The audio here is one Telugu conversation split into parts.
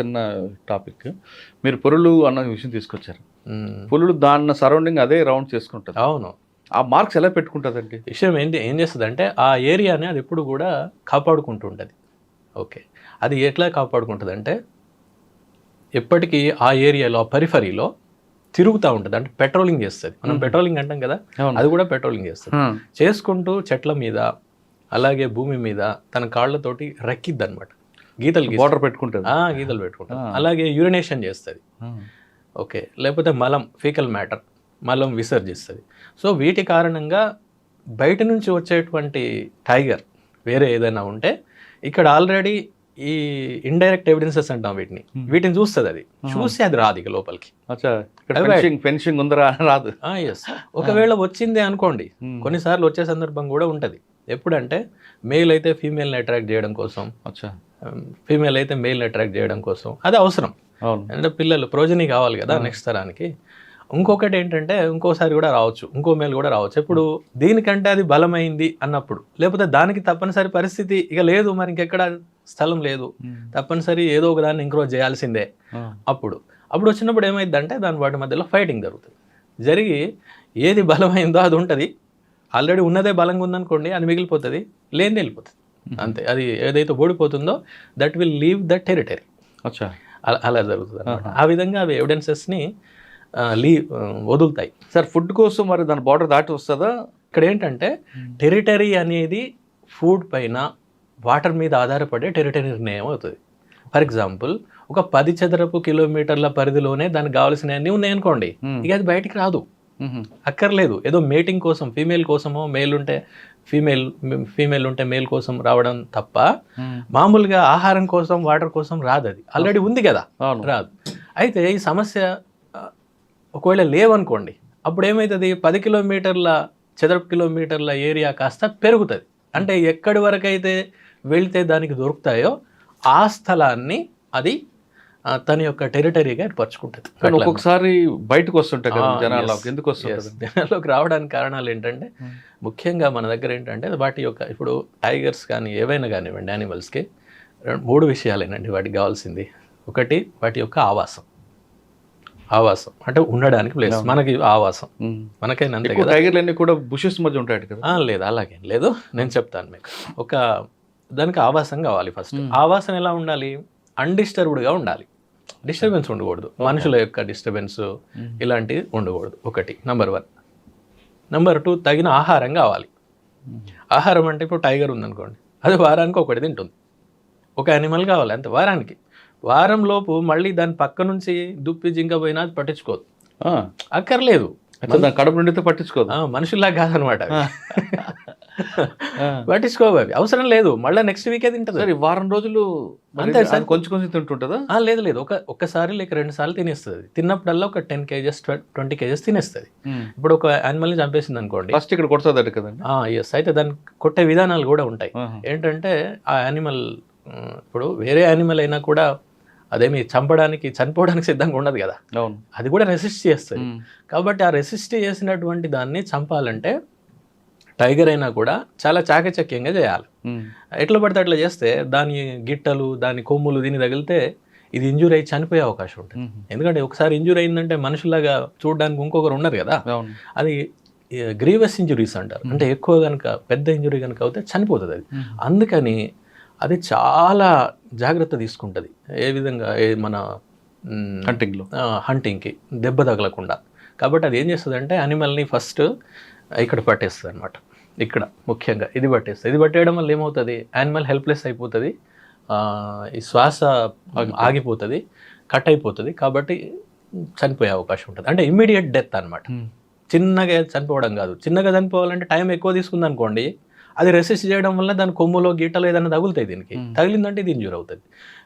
చిన్న టాపిక్. మీరు పురులు అన్న విషయం తీసుకొచ్చారు. మ్మ్. పులులు దాని సరౌండింగ్ అదే రౌండ్ చేసుకుంటుంది. అవును. ఆ మార్క్స్ ఎలా పెట్టుకుంటుందండి? విషయం ఏంటి ఏం చేస్తుంది అంటే ఆ ఏరియాని అది ఎప్పుడు కూడా కాపాడుకుంటూ ఉంటుంది ఓకే. అది ఎట్లా కాపాడుకుంటుంది అంటే ఎప్పటికీ ఆ ఏరియాలో ఆ పరిఫరీలో తిరుగుతూ ఉంటుంది. అంటే పెట్రోలింగ్ చేస్తుంది. మనం పెట్రోలింగ్ అంటాం కదా. అది కూడా పెట్రోలింగ్ చేస్తుంది. చేసుకుంటూ చెట్ల మీద అలాగే భూమి మీద తన కాళ్ళతోటి రెక్కిద్ది అనమాట గీతలు. బార్డర్ పెట్టుకుంటుంది. గీతలు పెట్టుకుంటుంది. అలాగే యూరినేషన్ చేస్తుంది. ఓకే. లేకపోతే మలం ఫీకల్ మ్యాటర్ మలం విసర్జిస్తుంది. సో వీటి కారణంగా బయట నుంచి వచ్చేటువంటి టైగర్ వేరే ఏదైనా ఉంటే ఇక్కడ ఆల్రెడీ ఈ ఇండైరెక్ట్ ఎవిడెన్సెస్ అంటాం వీటిని. వీటిని చూస్తుంది అది. చూసి అది రాదు ఇక లోపలికి. ఫెన్సింగ్ ఉందరా రాదు. ఎస్ ఒకవేళ వచ్చింది అనుకోండి. కొన్నిసార్లు వచ్చే సందర్భం కూడా ఉంటుంది. ఎప్పుడంటే మేల్ అయితే ఫీమేల్ని అట్రాక్ట్ చేయడం కోసం. ఫీమేల్ అయితే మేల్ని అట్రాక్ట్ చేయడం కోసం. అది అవసరం. అంటే పిల్లలు ప్రోజని కావాలి కదా నెక్స్ట్ తరానికి. ఇంకొకటి ఏంటంటే ఇంకోసారి కూడా రావచ్చు. ఇంకో మేలు కూడా రావచ్చు. ఇప్పుడు దీనికంటే అది బలమైంది అన్నప్పుడు. లేకపోతే దానికి తప్పనిసరి పరిస్థితి ఇక లేదు. మరి ఇంకెక్కడ స్థలం లేదు. తప్పనిసరి ఏదో ఒక దాన్ని ఇంక్రోజ్ చేయాల్సిందే అప్పుడు. అప్పుడు వచ్చినప్పుడు ఏమైందంటే దాని వాటి మధ్యలో ఫైటింగ్ జరుగుతుంది. జరిగి ఏది బలమైందో అది ఉంటుంది. ఆల్రెడీ ఉన్నదే బలంగా ఉందనుకోండి అది మిగిలిపోతుంది లేనిది వెళ్ళిపోతుంది. అంతే. అది ఏదైతే ఓడిపోతుందో that will leave the territory అచ్చా. అలా అలా జరుగుతుంది ఆ విధంగా అవి ఎవిడెన్సెస్ని లీ ఆ, వదులుతాయి. సార్ ఫుడ్ కోసం మరి దాని బార్డర్ దాటి వస్తుందా? ఇక్కడ ఏంటంటే టెరిటరీ అనేది ఫుడ్ పైన వాటర్ మీద ఆధారపడే టెరిటరీ నిర్ణయం అవుతుంది. ఫర్ ఎగ్జాంపుల్ ఒక పది చదరపు కిలోమీటర్ల పరిధిలోనే దానికి కావాల్సినవన్నీ ఉన్నాయనుకోండి Hmm. ఇక అది బయటికి రాదు. మ్మ్. అక్కర్లేదు. ఏదో మేటింగ్ కోసం ఫీమేల్ కోసమో మేల్ ఉంటే ఫీమేల్ ఫీమేల్ ఉంటే మేల్ కోసం రావడం తప్ప మ్మ్. మామూలుగా ఆహారం కోసం వాటర్ కోసం రాదు అది. ఆల్రెడీ ఉంది కదా. రాదు. అయితే ఈ సమస్య ఒకవేళ లేవనుకోండి అప్పుడు ఏమవుతుంది పది కిలోమీటర్ల చదరపు కిలోమీటర్ల ఏరియా కాస్త పెరుగుతుంది. అంటే ఎక్కడి వరకు అయితే వెళ్తే దానికి దొరుకుతాయో ఆ స్థలాన్ని అది తన యొక్క టెరిటరీగా ఏర్పరచుకుంటుంది కానీ ఒక్కొక్కసారి బయటకు వస్తుంటాయి కదా జనాల్లోకి. ఎందుకు వస్తుంటుంది Yes. జనాల్లోకి రావడానికి కారణాలు ఏంటంటే ముఖ్యంగా మన దగ్గర ఏంటంటే వాటి యొక్క ఇప్పుడు టైగర్స్ కానీ ఏవైనా కానివ్వండి యానిమల్స్కి మూడు విషయాలేనండి వాటికి కావాల్సింది. ఒకటి వాటి యొక్క ఆవాసం. ఆవాసం. అంటే ఉండడానికి ప్లేస్ మనకి ఆవాసం. మ్మ్. మనకైనా అంతే కదా? కూడా బుషెస్ మధ్య ఉంటాయి కదా? లేదు అలాగేం లేదు. నేను చెప్తాను మీకు. ఒక దానికి ఆవాసం కావాలి ఫస్ట్ ఆవాసం ఎలా ఉండాలి? అన్డిస్టర్బ్డ్గా ఉండాలి. డిస్టర్బెన్స్ ఉండకూడదు. మనుషుల యొక్క డిస్టర్బెన్స్ ఇలాంటివి ఉండకూడదు. ఒకటి. నంబర్ వన్ నెంబర్ టూ తగిన ఆహారం కావాలి. ఆహారం అంటే ఇప్పుడు టైగర్ ఉందనుకోండి. అది వారానికి ఒకటి తింటుంది. ఒక యానిమల్ కావాలి అంతే వారానికి. వారం లోపు మళ్ళీ దాని పక్క నుంచి దుప్పి జింక పోయినా అది పట్టించుకోదు. అక్కర్లేదు. కడుపు నిండితే పట్టించుకోదు. మనుషుల్లా కాదనమాట. పట్టించుకోవు అవి అవసరం లేదు. మళ్ళీ నెక్స్ట్ వీకే తింటుంది. సరే వారం రోజులు అంతే సార్. కొంచెం కొంచెం తింటుంటుందా? లేదు లేదు. ఒక ఒక్కసారి లేక రెండు సార్లు తినేస్తుంది. తిన్నప్పుడల్లా ఒక టెన్ కేజెస్ ట్వంటీ కేజెస్ తినేస్తుంది. ఇప్పుడు ఒక యానిమల్ని చంపేసింది అనుకోండి. ఫస్ట్ ఇక్కడ కొడుతుంది కదండి ఎస్ అయితే దాన్ని కొట్టే విధానాలు కూడా ఉంటాయి. ఏంటంటే ఆ యానిమల్ ఇప్పుడు వేరే యానిమల్ అయినా కూడా అదేమి చంపడానికి చనిపోవడానికి సిద్ధంగా ఉండదు కదా. అది కూడా రెసిస్ట్ చేస్తుంది. కాబట్టి ఆ రెసిస్ట్ చేసినటువంటి దాన్ని చంపాలంటే టైగర్ అయినా కూడా చాలా చాకచక్యంగా చేయాలి. ఎట్లా పడితే అట్లా చేస్తే దాని గిట్టలు దాని కొమ్ములు దీన్ని తగిలితే ఇది ఇంజూర్ అయ్యి చనిపోయే అవకాశం ఉంటుంది. ఎందుకంటే ఒకసారి ఇంజూర్ అయిందంటే మనుషులాగా చూడడానికి ఇంకొకరు ఉన్నారు కదా. అది గ్రీవస్ ఇంజురీస్ అంటారు. అంటే ఎక్కువ కనుక పెద్ద ఇంజురీ కనుక అవుతే చనిపోతుంది అది. అందుకని అది చాలా జాగ్రత్త తీసుకుంటుంది. ఏ విధంగా ఏ మన మ్, హంటింగ్లో ఆ, హంటింగ్కి దెబ్బ తగలకుండా. కాబట్టి అది ఏం చేస్తుంది అంటే యానిమల్ని ఫస్ట్ ఇక్కడ పట్టేస్తుంది అనమాట ఇక్కడ ముఖ్యంగా ఇది పట్టేస్తుంది. ఇది పట్టేయడం వల్ల ఏమవుతుంది? యానిమల్ హెల్ప్లెస్ అయిపోతుంది. ఈ శ్వాస ఆగిపోతుంది. కట్ అయిపోతుంది కాబట్టి చనిపోయే అవకాశం ఉంటుంది. అంటే ఇమ్మీడియట్ డెత్ అనమాట చిన్నగా చనిపోవడం కాదు. చిన్నగా చనిపోవాలంటే టైం ఎక్కువ తీసుకుంది అనుకోండి అది రెసిస్ట్ చేయడం వల్ల దాని కొమ్ములో గీటలు ఏదైనా తగులుతాయి దీనికి. తగిలిందంటే ఇది ఇంజూర్ అవుతుంది.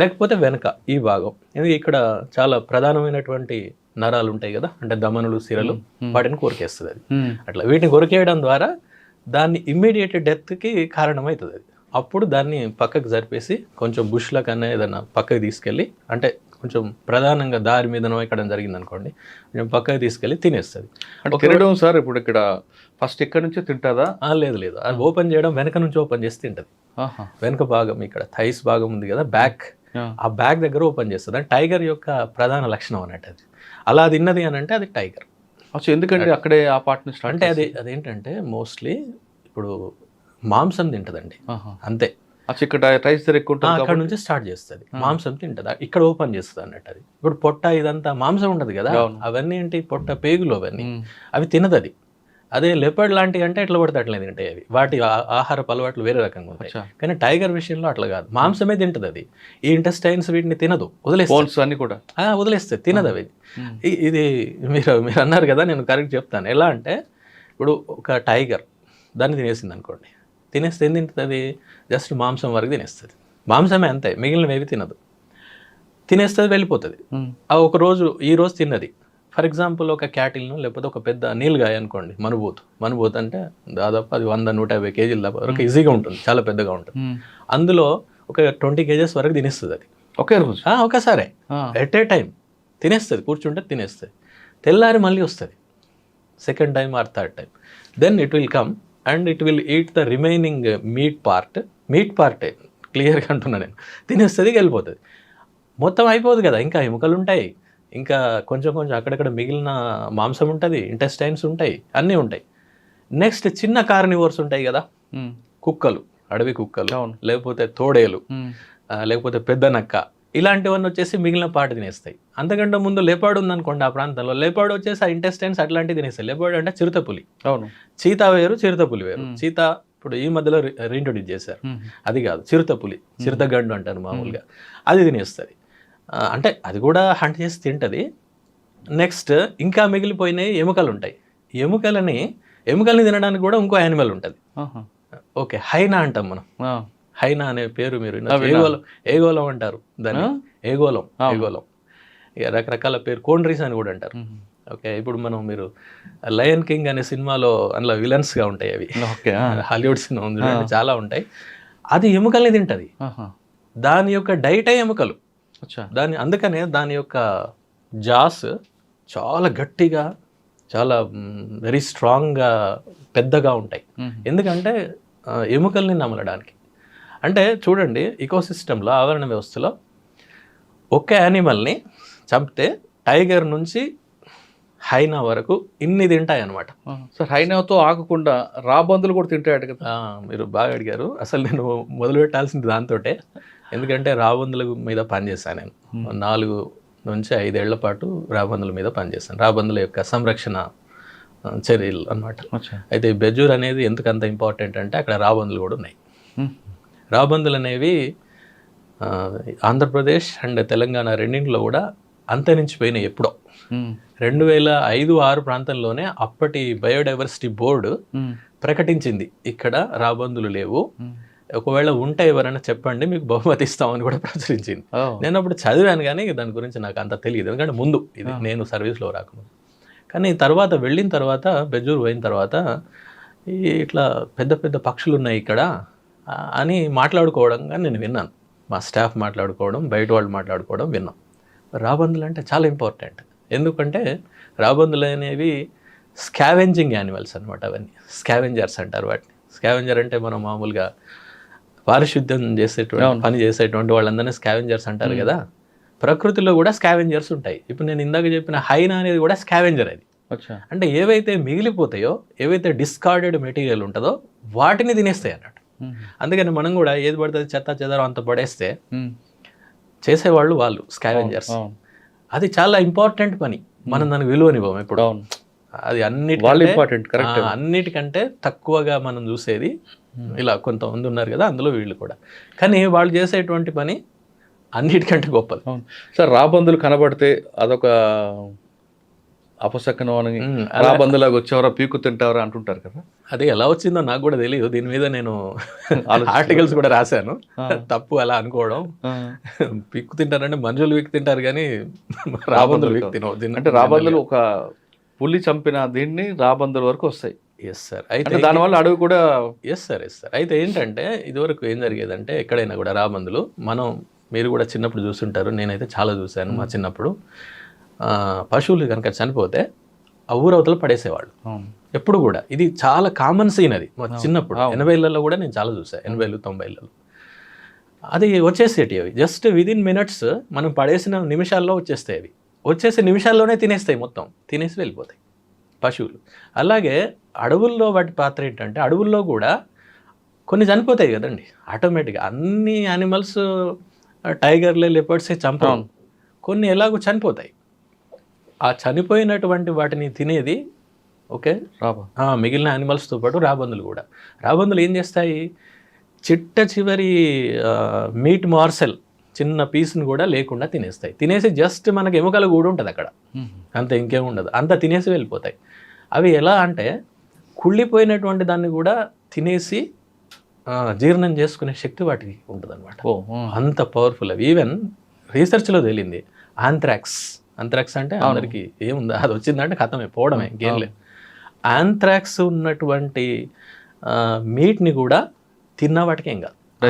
లేకపోతే వెనక ఈ భాగం. ఇది ఇక్కడ చాలా ప్రధానమైనటువంటి నరాలు ఉంటాయి కదా? అంటే దమనులు సిరలు వాటిని కొరికేస్తుంది అది. అట్లా వీటిని కొరికేయడం ద్వారా దాన్ని ఇమ్మీడియట్ డెత్కి కారణమవుతుంది అది అప్పుడు దాన్ని పక్కకు జరిపేసి కొంచెం బుష్ల కన్నా ఏదైనా పక్కకి తీసుకెళ్ళి అంటే కొంచెం ప్రధానంగా దారి మీదనో ఎక్కడం జరిగింది అనుకోండి కొంచెం పక్కకి తీసుకెళ్ళి తినేస్తుంది. అంటే తినడం సార్ ఇప్పుడు ఇక్కడ ఫస్ట్ ఇక్కడ నుంచే తింటాదా? లేదు లేదు. అది ఓపెన్ చేయడం వెనక నుంచి ఓపెన్ చేసి తింటది. వెనక భాగం ఇక్కడ థైస్ భాగం ఉంది కదా బ్యాక్. ఆ. బ్యాగ్ దగ్గర ఓపెన్ చేస్తుంది. అంటే టైగర్ యొక్క ప్రధాన లక్షణం అన్నట్టు అది. అలా తిన్నది అని అంటే అది టైగర్. ఎందుకండి అక్కడే ఆ పార్ట్ని స్టార్ట్ అంటే అది అదేంటంటే మోస్ట్లీ ఇప్పుడు మాంసం తింటదండి. అంతే. ఇక్కడ రైస్ ధర ఎక్కువ ఉంటుంది అక్కడ నుంచి స్టార్ట్ చేస్తుంది. మాంసం తింటది. ఇక్కడ ఓపెన్ చేస్తుంది అన్నట్టు అది. ఇప్పుడు పొట్ట ఇదంతా మాంసం ఉండదు కదా. అవును. అవన్నీ ఏంటి? పొట్ట పేగులు అవన్నీ. అవి తినదు అది అదే లెపర్డ్ లాంటివి అంటే ఎట్లా పడితే అట్లే తింటాయి అవి? వాటి ఆ- ఆహారపు అలవాట్లు వేరే రకంగా ఉంటాయి. కానీ టైగర్ విషయంలో అట్లా కాదు. మాంసమే తింటది అది. ఈ ఇంటెస్టైన్స్ వీటిని తినదు. వదిలేస్తుంది. అన్ని కూడా. ఆ, వదిలేస్తుంది. తినదు అవి. ఇది మీరు మీరు అన్నారు కదా నేను కరెక్ట్ చెప్తాను. ఎలా అంటే ఇప్పుడు ఒక టైగర్ దాన్ని తినేసింది అనుకోండి తినేస్తే ఏం తింటుంది? అది జస్ట్ మాంసం వరకు తినేస్తుంది. మాంసమే అంతే. మిగిలినవి ఏవి తినదు. తినేస్తుంది వెళ్ళిపోతుంది. ఆ ఒక రోజు ఈ రోజు తిన్నది. ఫర్ ఎగ్జాంపుల్ ఒక క్యాటిల్ను లేకపోతే ఒక పెద్ద నీళ్ళగాయ అనుకోండి మనుబోతు మనుబోతు అంటే దాదాపు అది వంద నూట యాభై కేజీల వరకు ఈజీగా ఉంటుంది చాలా పెద్దగా ఉంటుంది. అందులో ఒక ట్వంటీ కేజెస్ వరకు తినేస్తుంది అది. ఒకే రోజు? ఆ, ఒకసారే. ఎట్ ఏ టైం తినేస్తుంది కూర్చుంటే తినేస్తుంది. తెల్లారి మళ్ళీ వస్తుంది. Second time or third time then it will come and it will eat the remaining meat part meat పార్టే క్లియర్గా అంటున్నా నేను. తినేస్తుంది వెళ్ళిపోతుంది. మొత్తం అయిపోదు కదా ఇంకా ఎముకలు ఉంటాయి. ఇంకా కొంచెం కొంచెం అక్కడక్కడ మిగిలిన మాంసం ఉంటుంది ఇంటెస్టైన్స్ ఉంటాయి అన్నీ ఉంటాయి నెక్స్ట్ చిన్న కార్నివర్స్ ఉంటాయి కదా. కుక్కలు అడవి కుక్కలు. లేకపోతే తోడేలు లేకపోతే పెద్ద నక్క ఇలాంటివన్నీ వచ్చేసి మిగిలిన పాట తినేస్తాయి అంతకంటే ముందు లేపాడు ఉందనుకోండి ఆ ప్రాంతంలో లేపాడు వచ్చేసి ఆ ఇంటెస్టైన్స్ అట్లాంటివి తినేస్తాయి లేపాడు అంటే చిరుతపులి అవును చీతా వేరు చిరుతపులి వేరు చీత ఇప్పుడు ఈ మధ్యలో రీఇంట్రొడ్యూస్ చేశారు. అది కాదు చిరుతపులి చిరుతగండు అంటారు మామూలుగా అది తినేస్తుంది అంటే అది కూడా హంట్ చేసి తింటది నెక్స్ట్ ఇంకా మిగిలిపోయినాయి ఎముకలు ఉంటాయి ఎముకలని ఎముకల్ని తినడానికి కూడా ఇంకో యానిమల్ ఉంటుంది. ఓకే హైనా అంటాం మనం. హైనా అనే పేరు మీరు. ఏగోలం ఏగోలం అంటారు దాన్ని ఆ? ఏగోలం. ఏగోలం ఇక రకరకాల పేరు కోండ్రీస్ అని కూడా అంటారు. ఓకే ఇప్పుడు మనం మీరు లయన్ కింగ్ అనే సినిమాలో అందులో విలన్స్గా ఉంటాయి అవి ఓకే. హాలీవుడ్ సినిమా ఉంది చాలా ఉంటాయి అది ఎముకల్ని తింటది. దాని యొక్క డైటే ఎముకలు దాని అందుకనే దాని యొక్క జాస్ చాలా గట్టిగా చాలా వెరీ స్ట్రాంగ్గా పెద్దగా ఉంటాయి. ఎందుకంటే ఎముకల్ని నమలడానికి. అంటే చూడండి ఇకోసిస్టంలో ఆవరణ వ్యవస్థలో ఒక యానిమల్ని చంపితే టైగర్ నుంచి హైనా వరకు ఇన్ని తింటాయి అన్నమాట ఆ. సార్ హైనాతో ఆగకుండా రాబందులు కూడా తింటాయట కదా. మీరు బాగా అడిగారు. అసలు నేను మొదలు పెట్టాల్సింది దాంతోటే. ఎందుకంటే రాబందుల మీద పనిచేశాను నేను. నాలుగు నుంచి ఐదేళ్ళ పాటు రాబందుల మీద పనిచేశాను రాబందుల యొక్క సంరక్షణ చర్యలు అన్నమాట. అచ్చా అయితే ఈ బెజూర్ అనేది ఎందుకు అంత ఇంపార్టెంట్ అంటే అక్కడ రాబందులు కూడా ఉన్నాయి. రాబందులు అనేవి ఆంధ్రప్రదేశ్ అండ్ తెలంగాణ రెండింటిలో కూడా అంతరించిపోయినాయి ఎప్పుడో. రెండు వేల ఐదు ఆరు ప్రాంతంలోనే అప్పటి బయోడైవర్సిటీ బోర్డు. ప్రకటించింది. ఇక్కడ రాబందులు లేవు. ఒకవేళ ఉంటే ఎవరైనా చెప్పండి మీకు బహుమతి ఇస్తామని కూడా ప్రచురించింది. నేను అప్పుడు చదివాను కానీ దాని గురించి నాకు అంత తెలియదు. ఎందుకంటే ముందు ఇది నేను సర్వీస్లో రాకముందు. కానీ తర్వాత వెళ్ళిన తర్వాత బెజూరు పోయిన తర్వాత ఈ ఇట్లా పెద్ద పెద్ద పక్షులు ఉన్నాయి ఇక్కడ అని మాట్లాడుకోవడంగా నేను విన్నాను. మా స్టాఫ్ మాట్లాడుకోవడం బయట వాళ్ళు మాట్లాడుకోవడం విన్నాం. రాబందులు అంటే చాలా ఇంపార్టెంట్. ఎందుకంటే రాబందులు అనేవి స్కావెంజింగ్ యానిమల్స్ అనమాట అవన్నీ. స్కావెంజర్స్ అంటారు వాటిని. స్కావెంజర్ అంటే మనం మామూలుగా పారిశుద్ధ్యం చేసేటువంటి పని చేసేటువంటి వాళ్ళందరినీ స్కావెంజర్స్ అంటారు కదా? ప్రకృతిలో కూడా స్కావెంజర్స్ ఉంటాయి. ఇప్పుడు నేను ఇందాక చెప్పిన హైనా అనేది కూడా స్కావెంజర్ అది. అంటే ఏవైతే మిగిలిపోతాయో ఏవైతే డిస్కార్డెడ్ మెటీరియల్ ఉంటుందో వాటిని తినేస్తాయి అన్నట్టు. అందుకని మనం కూడా ఏది పడుతుంది? చెత్త చెదరం అంత పడేస్తే. చేసేవాళ్ళు వాళ్ళు స్కావెంజర్స్ అది చాలా ఇంపార్టెంట్ పని. మనం దానికి విలువనివ్వం ఇప్పుడు అది అన్నిటి అన్నిటికంటే తక్కువగా మనం చూసేది ఇలా కొంతమంది ఉన్నారు కదా అందులో వీళ్ళు కూడా. కానీ వాళ్ళు చేసేటువంటి పని అన్నిటికంటే గొప్పది. సార్ రాబందులు కనబడితే అదొక అపశకనం అని రాబందులాగా వచ్చేవరా పీకు తింటావరా అంటుంటారు కదా. అది ఎలా వచ్చిందో నాకు కూడా తెలియదు. దీని మీద నేను ఆర్టికల్స్ కూడా రాశాను. తప్పు అలా అనుకోవడం. పిక్కు తింటారంటే మనుషులు విక్కు తింటారు కానీ రాబందులు విక్కు తినవు దీన్ని- అంటే రాబందులు ఒక పులి చంపిన దీన్ని రాబందుల వరకు వస్తాయి. ఎస్ సార్ అయితే దానివల్ల అడవి కూడా ఎస్ సార్ ఎస్ సార్ అయితే ఏంటంటే ఇదివరకు ఏం జరిగేదంటే ఎక్కడైనా కూడా రాబందులు మనం మీరు కూడా చిన్నప్పుడు చూస్తుంటారు నేనైతే చాలా చూశాను మా చిన్నప్పుడు. పశువులు కనుక చనిపోతే ఆ ఊరవతలు పడేసేవాళ్ళు. ఎప్పుడు కూడా. ఇది చాలా కామన్ సీన్ అది మా చిన్నప్పుడు. ఎనభైలలో కూడా నేను చాలా చూసాను ఎనభైలు తొంభైలలో. అది వచ్చేసేటి అవి. జస్ట్ విదిన్ మినిట్స్ మనం పడేసిన నిమిషాల్లో వచ్చేస్తాయి అవి. వచ్చేసే నిమిషాల్లోనే తినేస్తాయి మొత్తం. తినేసి వెళ్ళిపోతాయి. పశువులు. అలాగే అడవుల్లో వాటి పాత్ర ఏంటంటే అడవుల్లో కూడా కొన్ని చనిపోతాయి కదండి. ఆటోమేటిక్గా అన్ని యానిమల్స్ టైగర్లే లెపర్డ్సే అవును. కొన్ని ఎలాగో చనిపోతాయి. ఆ చనిపోయినటువంటి వాటిని తినేది ఓకే? రాబా మిగిలిన యానిమల్స్తో పాటు రాబందులు కూడా. రాబందులు ఏం చేస్తాయి? చిట్ట చివరి మీట్ మార్సెల్ చిన్న పీస్ని కూడా లేకుండా తినేస్తాయి. తినేసి జస్ట్ మనకి ఎముకల కూడా ఉంటుంది అక్కడ అంత ఇంకేం ఉండదు. అంత తినేసి వెళ్ళిపోతాయి. అవి ఎలా అంటే కుళ్ళిపోయినటువంటి దాన్ని కూడా తినేసి జీర్ణం చేసుకునే శక్తి వాటికి ఉంటుంది ఓ ఆ. అంత పవర్ఫుల్ అవి. ఈవెన్ రీసెర్చ్లో తేలింది. ఆంథ్రాక్స్ ఆంథ్రాక్స్ అంటే అందరికి ఏముంది? అది వచ్చిందంటే కథమే పోవడమే ఇంకేం లేదు ఆంథ్రాక్స్ ఉన్నటువంటి మీట్ని కూడా తిన్న వాటికి ఏం కాదు.